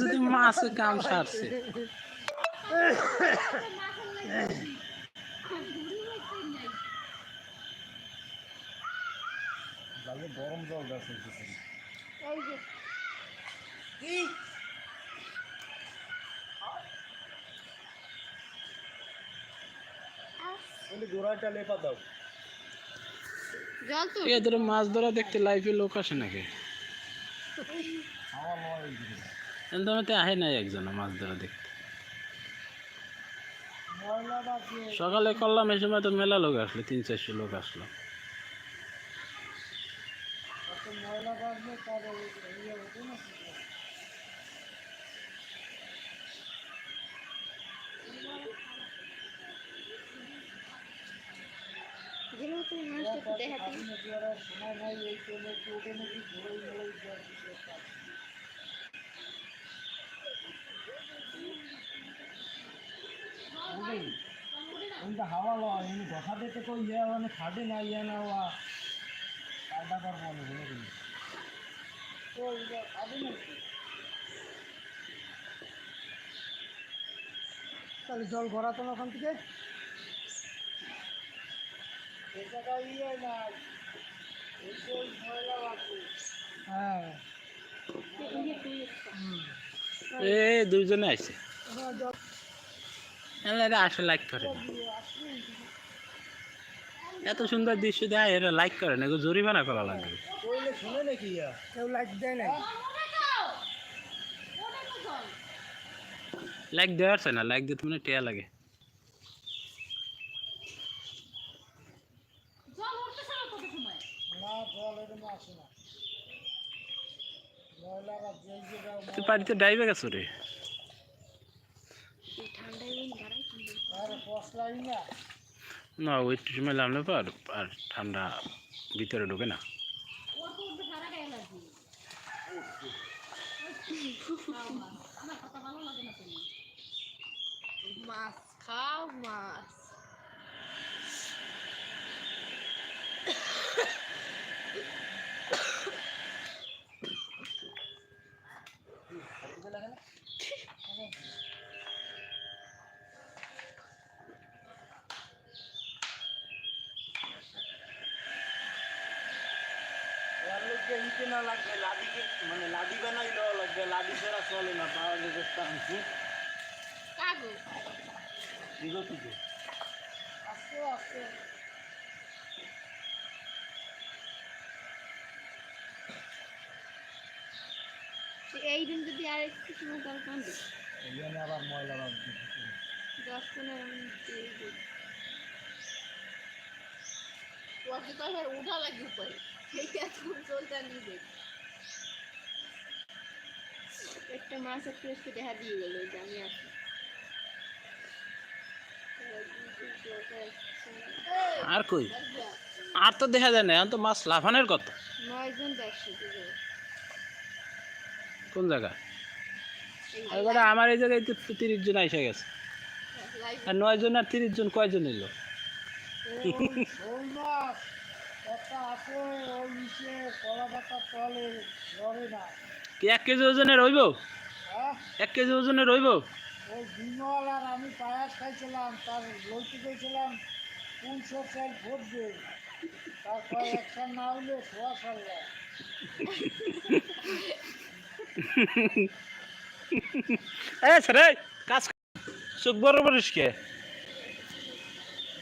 যদি মাছ কাম সারছে গরম জল দাও এদের মাছ ধরা দেখতে লাইফে লোক আসে নাকি? এলদমতে আহে নাই একজন মাছ ধরা দেখতে। সকালে করলাম, এই সময় তো মেলা লোক আসলো, তিন চারশো লোক আসলো তার ইয়ে হতো না যেগুলো তুমি মানুষটা একটু দেখাতে নাকি ওরা সময় নাই এই হয়। কিন্তু হাওয়া লওয়া এমনি কথা দিতে তো ইয়ে মানে খাটে না ইয়ে না হওয়া কায়দা করব না বুঝলি কি? তো খাবে না তাহলে জল ভরাতো না ওখান থেকে এই নাই এই যে ওই হ্যাঁ দুইজনে আইছে এরা আসে লাইক করে না। এত সুন্দর দৃশ্য দেয় এরা লাইক করে না। জরিমানা করা লাগবে। শুনে নাকি কেউ লাইক দেয় না লাইক দেওয়ার চাই না? লাইক দিতে মানে টিয়া লাগে। তুই বাড়িতে ডাইবে গেছো রে? ঠান্ডায় দিন দাঁড়াই আর পশলাই না ওই ওই সময় নামলে পর আর ঠান্ডা ভিতরে ঢোকে না। মাছ খাও মাছ এর লোককে ইতে না লাগবে লাদিকে মানে লাদি বানাই দেওয়া লাগবে লাদি ছাড়া চলে না পাওয়া কাগজ। বিগতিতে আস্তে আস্তে এই দিন যদি আর একটু সময় তাহলে কান্দে এখানে আবার ময়লা লাগবে দশ পনেরো মিনিট দিই। উঠা লাগে উপরে একটা মাছ একটু একটু দেখা দিয়ে গেল যে আমি আর কই? আর তো দেখা যায় না এখন তো মাছ লাফানের কত কোন জায়গা? এবারে আমার এই জায়গায় তো তিরিশ জন এসে গেছে। আর নয় জন আর তিরিশ জন কয়জন এলো? শোল মাছ আছে ওই নিচে কলা পাতা তলে ধরে না। কি এক কেজি ওজনের রইব? হ্যাঁ? এক কেজি ওজনের রইব? ওই আর আমি পায়াস খাইছিলাম তার লইতে গেছিলাম তিনশো চাল ভোট দে তারপর একটা না হইলে এ কাজ চোখ কে?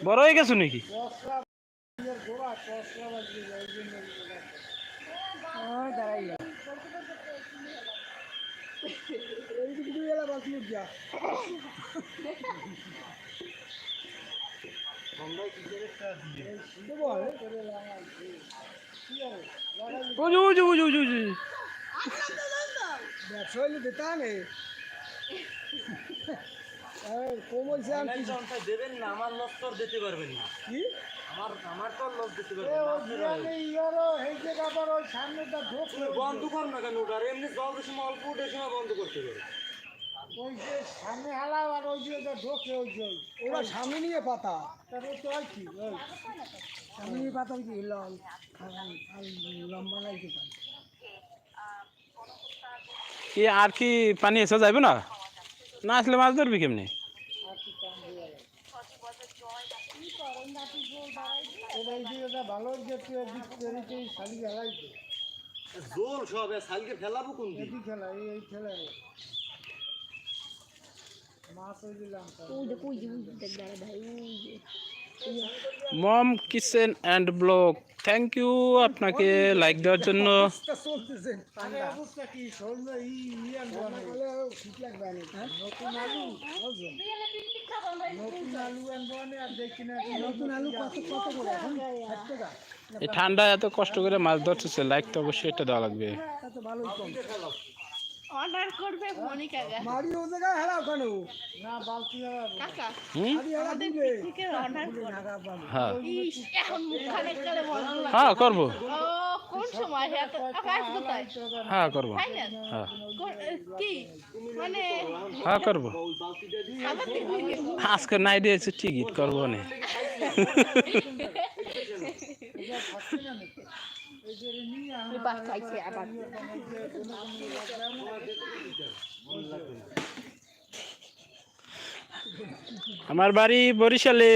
বড় হয়ে গেছো নাকি? বুঝু বুঝু বুঝু বুঝু বুঝু ব্যবসা হইলে দিতা নেই কোমল দেবেন না আমার লস তো আর দিতে পারবেন না কি বন্ধ কর না কেন ওটা আর এমনি জলের সময় অল্প উঠে সময় বন্ধ করতে পারে ওই যে সামনে হালাও আর ওই যে ঢোকে ওই যে ওরা সামনে নিয়ে পাতা। তারপর তো আর কি ওই। সামনে নিয়ে পাতা লম্বা কি আর কি পানি এসে যাবে না? না আসলে মাছ ধরবি কেমনি? এবার এই দিকে ভালো যে তুই এদিক শালি খেলাইছে জোর সব এ সালকে ফেলাবো কোন দিক খেলা এই এই মাছ ওই দিলাম ওই যে ওই যে ওই দেখ দাঁড়া ভাই ওই যে। Mom kitchen and blog. Thank you আপনাকে লাইক দেওয়ার জন্য। এই ইয়ান বনে ঠিক লাগবে না নতুন আলু বুঝছেন নতুন আলু আনবনে আর দেখি না নতুন আলু কত কত করে এখন 60 টাকা এই ঠান্ডায় এত কষ্ট করে মাছ ধরতেছে লাইক তো অবশ্যই এটা দেওয়া লাগবে। অর্ডার করবে মনিকা গা। মারি ও জায়গায় হেলা ওখানে না বালতি কাকা হুম? মারি হেলা দিবে। থেকে অর্ডার কর। হ্যাঁ। এখন মুখখানে করে মজা হ্যাঁ করব। কোন সময়? আকাশ কোথায়? হ্যাঁ করব। হ্যাঁ। কি? মানে হ্যাঁ করব। আজকে নাই দিয়েছে ঠিকই করব না। খাইছে আবার আমার বাড়ি বরিশালে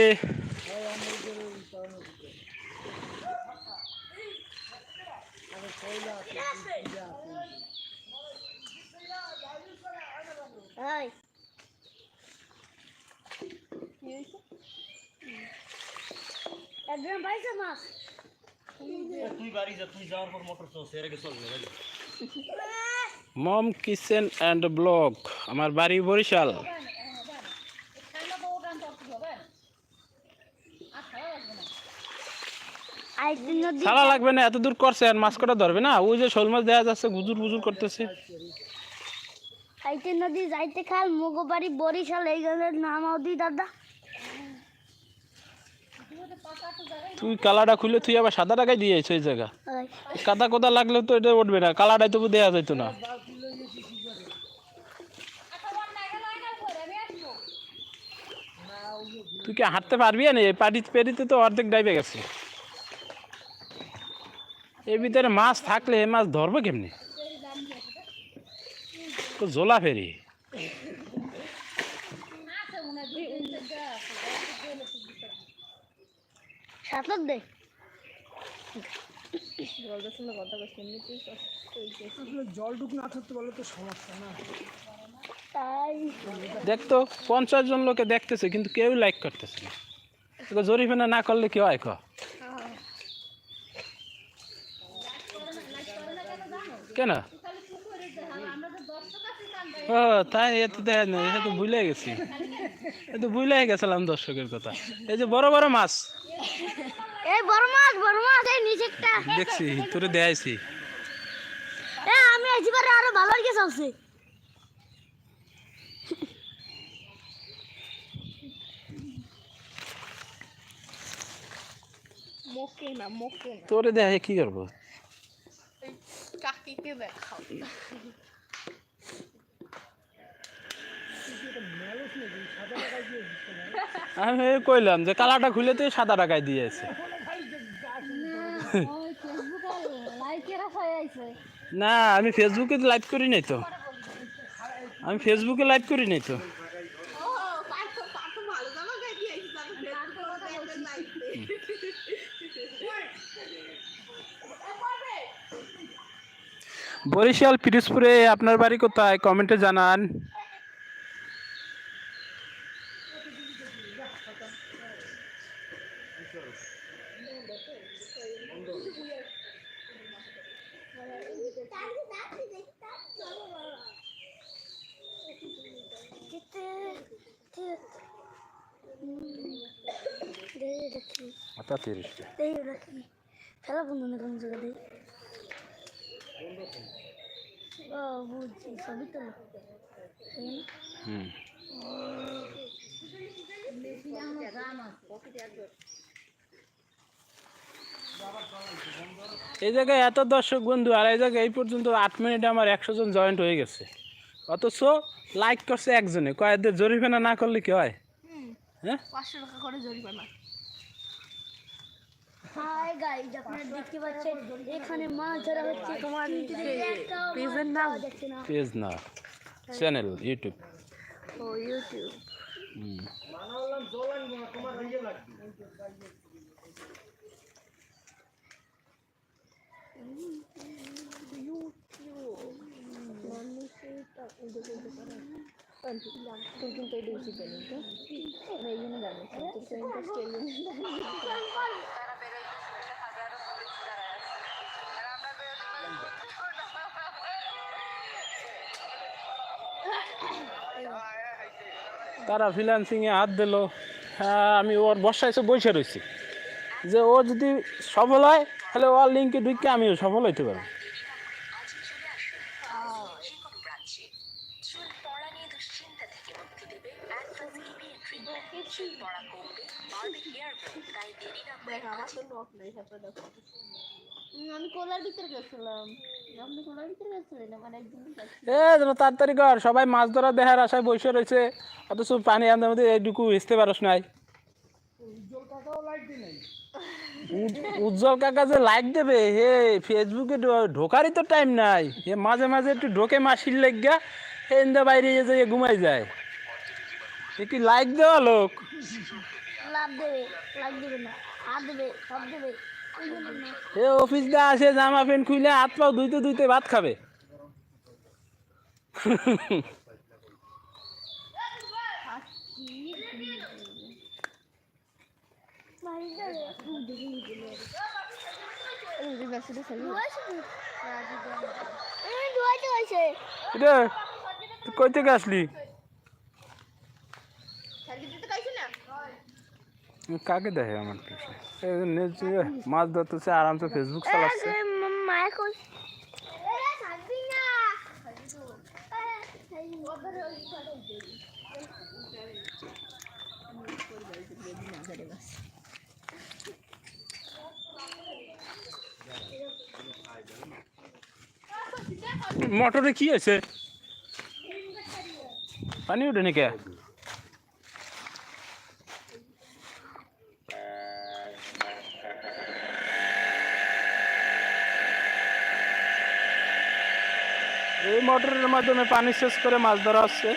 একজন পাইছে মাছ তুই বাড়ি যা তুই যাওয়ার পর মোটর চল সেরে গে চলবে মম কিচেন অ্যান্ড ব্লগ আমার বাড়ি বরিশাল। ছাড়া লাগবে না এত দূর করছে আর মাছ কটা ধরবে না? ওই যে শোল মাছ দেওয়া যাচ্ছে গুজুর গুজুর করতেছে। খাইতে নদী যাইতে খাল মুগো বাড়ি বরিশাল এই গানের নাম আউদি দাদা। তুই কালাটা খুলে তুই আবার সাদা টাকায় দিয়েছ ওই জায়গা? কাদা কোদা লাগলে তো এটা উঠবে না কালাটাই তবু দেওয়া যেত না। তুই কি হাঁটতে পারবি না? এই পাটি পেরিতে তো অর্ধেক ডাইবে গেছে। এর ভিতরে মাছ থাকলে মাছ ধরবো কেমনি? তো জোলা ফেরি। সাঁতার দে। জলটুকু না থাকতে বলে তো সমস্যা না দেখতো পঞ্চাশ জন লোকে দেখতেছে, কিন্তু কেউ লাইক করতেছে না। জরিমানা না করলে কি হয় ক? কেন? ও তাই এত দেখা নেই এ তো ভুলে গেছি। এ তো ভুলে গেছিলাম দর্শকের কথা। এই যে বড় বড় মাছ। এই বড় মাছ বড় মাছ এই নিচে একটা। দেখছি তোরে দেখাইছি এ আমি পারে আরও ভালো গেছে আছে মোকে না মোকে তোরে দেখে কি করব? কাকিকে দেখাও। আমি কইলাম যে কালাটা খুলে তুই সাদা টাকায় দিয়েছে না, আমি ফেসবুকে লাইভ করি নাই তো। আমি ফেসবুকে লাইভ করি নাই তো। বরিশাল, পিরোজপুরে আপনার বাড়ি কোথায়? কমেন্টে জানান। খেলা বন্ধ না কোন জায়গা দেই ও বুঝছি সবই তো হুম এই জায়গায় এত দর্শক বন্ধু আর এই জায়গায় এই পর্যন্ত আট মিনিটে আমার একশো জন জয়েন্ট হয়ে গেছে। অথচ লাইক করছে একজনে। কয়েকদের জরিমানা না করলে কি হয়? হ্যাঁ? পাঁচশো টাকা করে জরিমানা। হাই গাইজ আপনারা দেখতে পাচ্ছেন এখানে মাছ ধরা হচ্ছে তোমার পেজের নাম দেখছে না পেজ না চ্যানেল ইউটিউব ও ইউটিউব হুম। মানা বললাম জল আনব না তোমার ইয়ে লাগবে কিন্তু এটা উচিত জানি তো এই জন্য জানি কিন্তু এই তারা ফ্রিল্যান্সিংয়ে হাত দিল। হ্যাঁ আমি ওর বর্ষায় এসে বসে রয়েছি যে ও যদি সফল হয়, তাহলে ওর লিঙ্কে ঢুকে আমিও সফল হইতে পারব শিকড় ব্রাঞ্চে চুল পড়া নিয়ে দুশ্চিন্তা থেকে মুক্তি দেবে অ্যাডভান্স ইবিএ ট্রিটমেন্ট চুল পড়া কমবে বাড়বে হেয়ার গ্রোথ তাই দেরি না করে দেখ আমার তো নখ নেই সাথে দেখো উম, আমি কোলার ভিতরে গেছিলাম আপনি কোলার ভিতরে গেছিলেন আমার একদিন এ যেন তাড়াতাড়ি কর। সবাই মাছ ধরা দেখার আশায় বসে রয়েছে। অথচ পানি আনতে মধ্যে এইটুকু আসতে পারস নাই। উজ্জ্বল কাকা যে লাইক দেবে হে ফেসবুকে ঢোকারই তো টাইম নাই। হে মাঝে মাঝে একটু ঢোকে মাসির লেগা হে ইন্দা বাইরে যে ঘুমাই যায়। এ কি লাইক দেওয়া লোক? এ অফিস দা আসে জামা প্যান্ট খুলে হাত পাও ধুইতে ধুইতে ভাত খাবে বাড়ি যাবে ধোয়াইতে হয়েছে এটা তুই কই থেকে আসলি? কাকে দেখে আমার পিছনে মাছ ধরতেছে আরামসে ফেসবুক চালাচ্ছে। মায়া কই মোটরে কি আছে পানি মোটরের মাধ্যমে পানি সেচ করে মাছ ধরা হচ্ছে।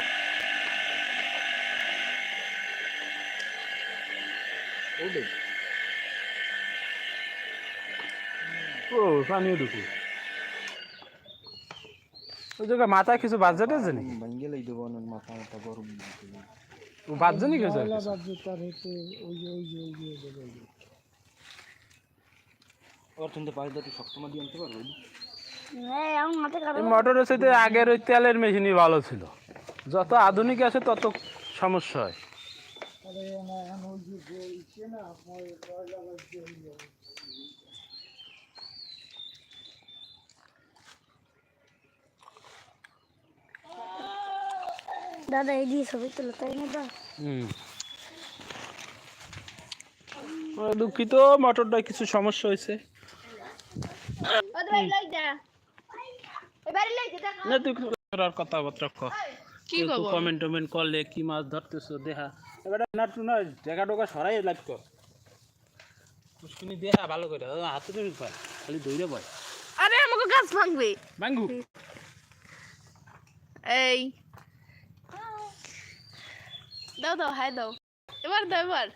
ও পানি ঢুকু। ওই জায়গায় মাথায় কিছু বাজে টাজে নাকি? ভাঙ্গে লই দেবো মাথা মাথা গরম ও বাজে নাকি কিছু? পয়লা বাজে তার হেঁটে ওই যে ওই যে ওই যে ওই যে, ওর তুমি পাঁচ দাঁড়ি শক্ত মাটি আনতে পারব? মোটরের সাথে আগের ওই তেলের মেশিনই ভালো ছিল। যত আধুনিক আছে তত সমস্যা হয়। দাদা এই দিয়ে ছবি তুলো তাই না দা দুঃখিত মোটরটা কিছু সমস্যা হয়েছে। না তুই করার কথাবার্তা ক। কি কমেন্ট টমেন্ট করলে কি মাছ ধরতেছো দেখা এবার না তুই না জায়গা টোকা সরাই লাইভ কর। পুষ্কিনি দেখা ভালো করে। হাতে তুমি পায় খালি দৌড়ে পায়। আরে আমাকে গাছ ভাঙবে। বাঙ্গু এই। দাও দাও হাই দাও। এবার দাও এবার।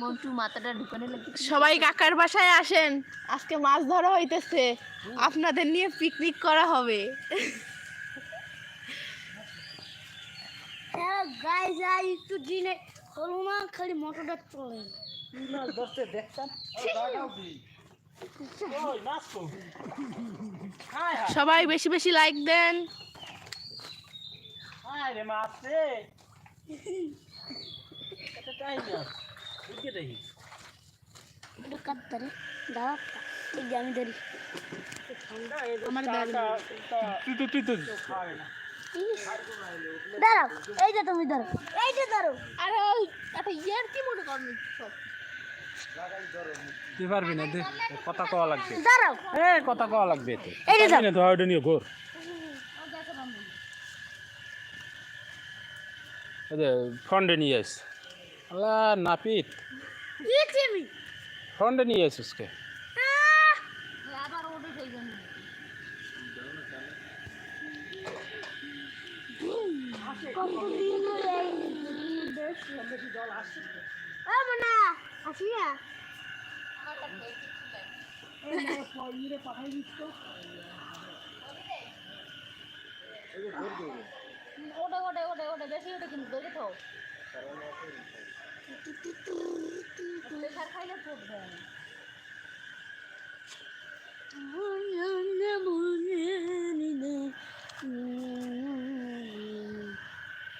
মন্টু মাথাটা ঢুকানে লাগে সবাই কাকার বাসায় আসেন। আজকে মাছ ধরা হইতেছে। আপনাদের নিয়ে পিকনিক করা হবে। হ্যাঁ গাইস আই একটু দিনে হলো না খালি মোটরটা চলে ধরতে দেখতাম সবাই বেশি বেশি লাইক দেন। দাঁড়াও এই যে তুমি ধরো এই যে ধরো। আরে ওই একটা ইয়ার কি মনে করেন সব? তুই পারবি না দে কথা কওয়া লাগবে। দাঁড়াও। এ কথা কওয়া লাগবে তো। ওইটা নিয়ে ঘোর। ফন্ডে নিয়ে আস আল্লাহ নাপিত। ফন্ডে নিয়ে আসিস কে? না আসি না ওটা ওটা ওটা ওটা বেশি ওটা কিন্তু ধরে থাও খাইলে পড়বে।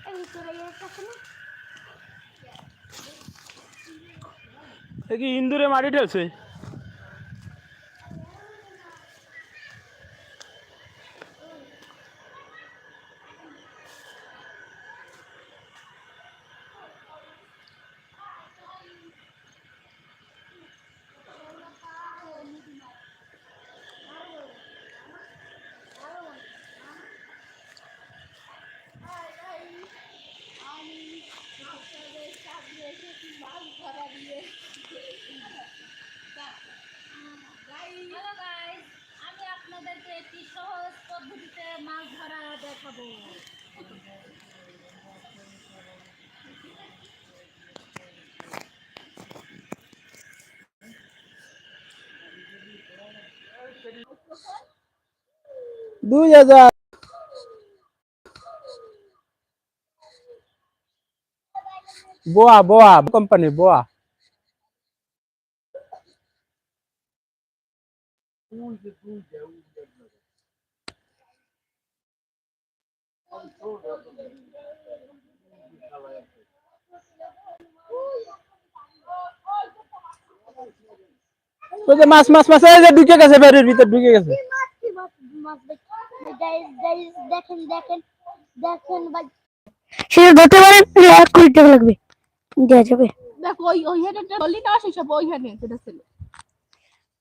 এই চলে যাচ্ছে না? কি ইন্দুরে মাটি ঠেলছে দুই হাজার বোয়া বোয়া কোম্পানি বোয়া ওই যে মাছ মাছ মাছ এই যে ঢুকে গেছে বাড়ির ভিতর ঢুকে গেছে দেখেন দেখেন দেখেন ভাই। সেটা ধরতে পারেন এক কোটি টাকা লাগবে। দেওয়া যাবে। দেখো ওই ওইখানে বললি না সেসব ওইখানে সেটা ছিল।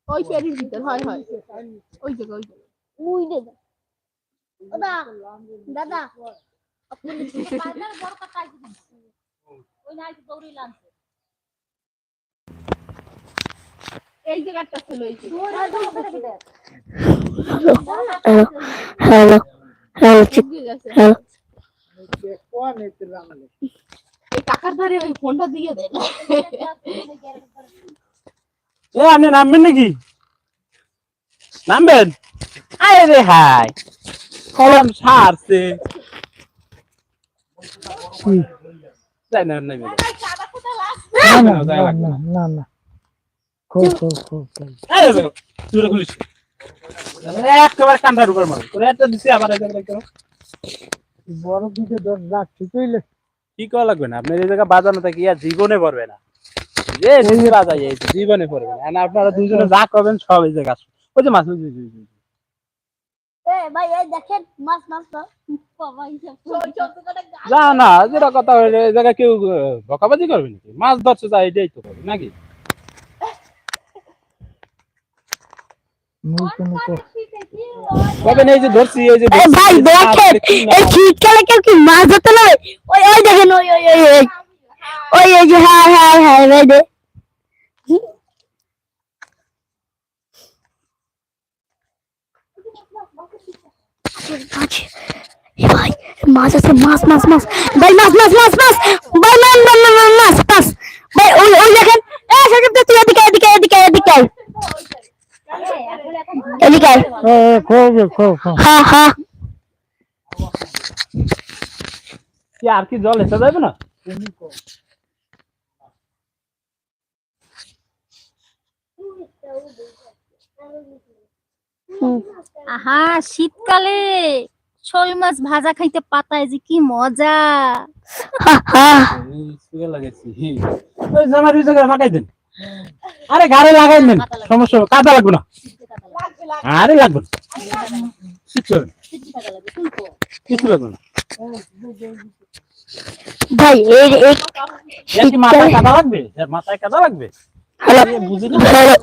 ওই ফেরির ভিতর হয় হয়। ওই জায়গা ওই জায়গা দাদা দাদা। ওই নাই দৌড়ি লাগছে এই জায়গাটা। ছিল হ্যালো হ্যালো হ্যালো এই কাকার ধারে ওই ফোনটা দিয়ে দেন এ আপনি নামবেন নাকি? নামবেন? আরে রে হাই কলম সারছে। তাই না নামবে না না না না খুব খুব খুব খুব। তুই খুলিস একেবারে কান্দার উপর মারো তোর একটা দিছি আবার একটা বড় দিকে দশ লাখ ঠিক হইলে কি করা লাগবে না? আপনার এই জায়গা বাজানো থাকি আর জীবনে পড়বে না। যে নিজে বাজাই এই জীবনে পড়বে না। আপনারা দুজনে যা করবেন সব এই জায়গা। ওই যে মাছ ওই যে, ওই যে, ওই যে। এ ভাই এই দেখেন মাছ মাছ মাছ। বাবা হিসাব না যেটা কথা হইলে এই জায়গায় কেউ বকাবাজি করবে নাকি? মাছ ধরছে যা এটাই তো করবে নাকি? মুই কোনো কো- কবে এই যে ধরছি এই যে এ ধরছি, ভাই এই যে মাছ দেখেন দেখি না। এই শীতকালে কেউ কি মাছ ধরতে নেবে ওই ওই দেখেন ওই ওই ওই ওই ওই ওই যে হ্যাঁ হ্যাঁ হ্যাঁ ভাই দে ভাই মাছ আছে মাছ মাছ মাছ ভাই মাছ মাছ মাছ মাছ ভাই মান মান মান মান মাছ মাছ ভাই ওই ওই দেখেন এ সজীব তুই এদিকে এদিকে এদিকে এদিকে আয়। এদিকে হ্যাঁ হ্যাঁ আর কি জল এসে যাবে না? আহা শীতকালে শোল মাছ ভাজা খাইতে পাতায় যে কি মজা। লাগাইছি ওই জামার জায়গায় দেন। আরে গাড়ি লাগাই দেন সমস্যা কাদা লাগবে না। আরে লাগবে না। কিচ্ছু হবে না। কিছু লাগবে না। ভাই এর এক মাথায় কাদা লাগবে? এর মাথায় কাদা লাগবে? হ্যালো। বুঝি না হ্যালো।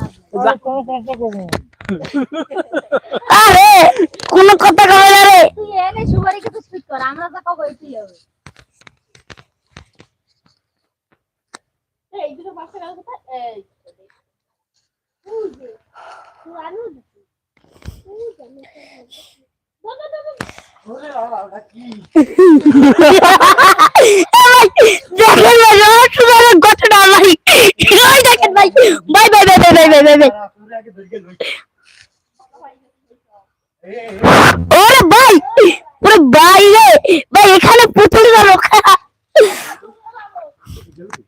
আরে কোনো কথা না রে। তুই এনে কর আমরা যা এটাই হবে এই দুটো পাশে গেল কোথায় এই দেখেন ভাই দেখেন bye bye bye bye bye bye ওরে ভাই ওরে ভাই রে ভাই এখানে পুতুল না রক্ষা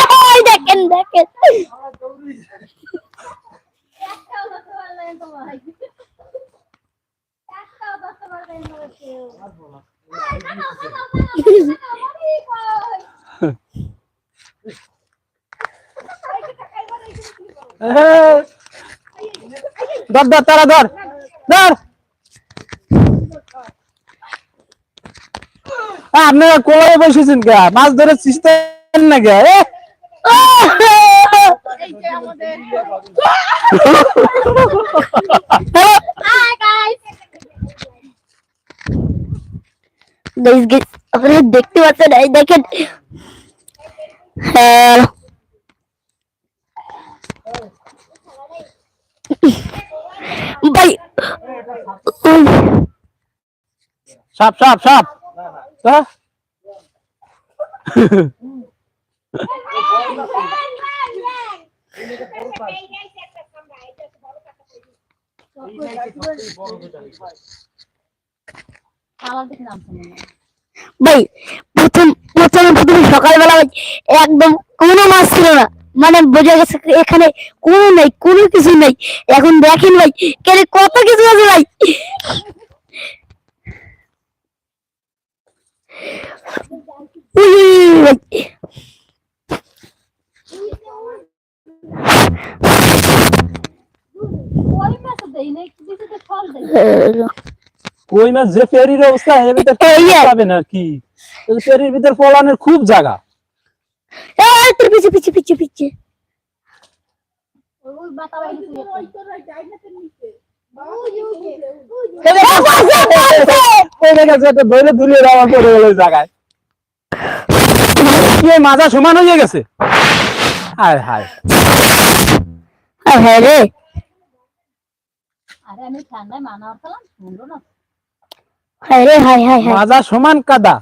ধর ধর, তারা ধর ধর। আপনারা কোলায় বসেছেন কে? মাছ ধরে চিস্তেন না গাইস আপনারা দেখতে পাচ্ছেন, এই দেখেন। হ্যাঁ। ভাই ওই, সাপ সাপ সাপ। হ্যাঁ? ভাই প্রথম প্রথমে প্রথমে সকালবেলা একদম কোনো মাছ ছিল না। মানে বোঝা গেছে এখানে কোনো নেই কোনো কিছু নেই। এখন দেখেন ভাই এখানে কত কিছু আছে ভাই। কই মাছ যে ফেরির অবস্থা এর ভিতর এই যে। পাবে না কি। ফেরির ভিতর পলানোর খুব জায়গা। তোর পিছে পিছে পিছে পিছে। মাজা সমান হয়ে গেছে? হায় হ্যাঁ। রে। হ্যাঁ হায় হায়। মাজা সমান কাদা।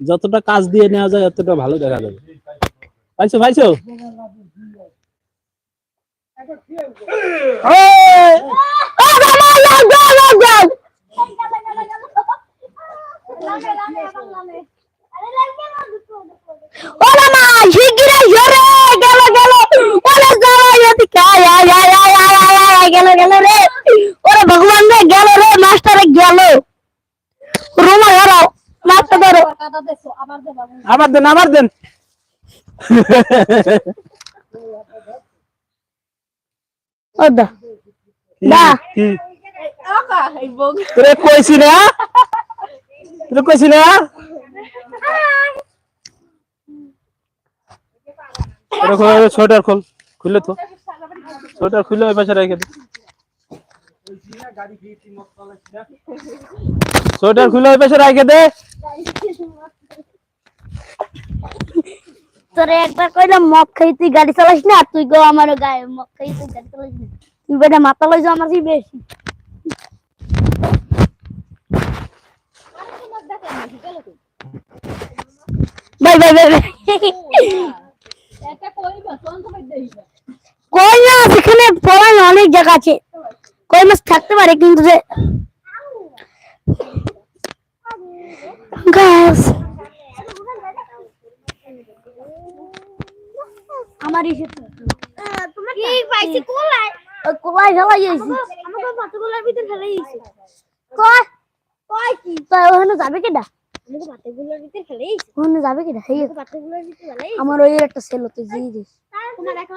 যতটা কাজ দিয়ে নেওয়া যায় ততটা ভালো দেখা যাবে। পাইছো পাইছো? ভগবান রে, গেল রে, মাস্টারে গেল। রুমা ধরো, মাস্টার ধরো। আবার দেন আবার দেন। কি- না। তোরে কইছি না? তোরে কইছি না? তোরে খোল ছোটার খোল খুলে তো। ছোটার খুলে ওই পাশে রেখে দে। ছোটার খুলে ওই পাশে রেখে দে। তোরে একবার কইলাম মদ খাই তুই গাড়ি চালাস না তুই গো আমার গায়ে মদ খাই তুই গাড়ি চালাস না। তুই বেটা মাথা লইছ আমার কি বেশি। বাই বাই বাই বাই একটা কইবা তখন তো দেইবা কই না এখানে পড়ার অনেক জায়গা আছে। কই মাছ থাকতে পারে কিন্তু যে গাছ। আমার পাইছি? কোলায়। ওই কোলায় ফেলাই যাইছি আমাকে পাতগুলার ভিতর ফেলাই যাইছি কয়? কয় কি? তো ওখানে যাবে কেডা? আমার ওই একটা সেল হতে জি দিস তোমার এখন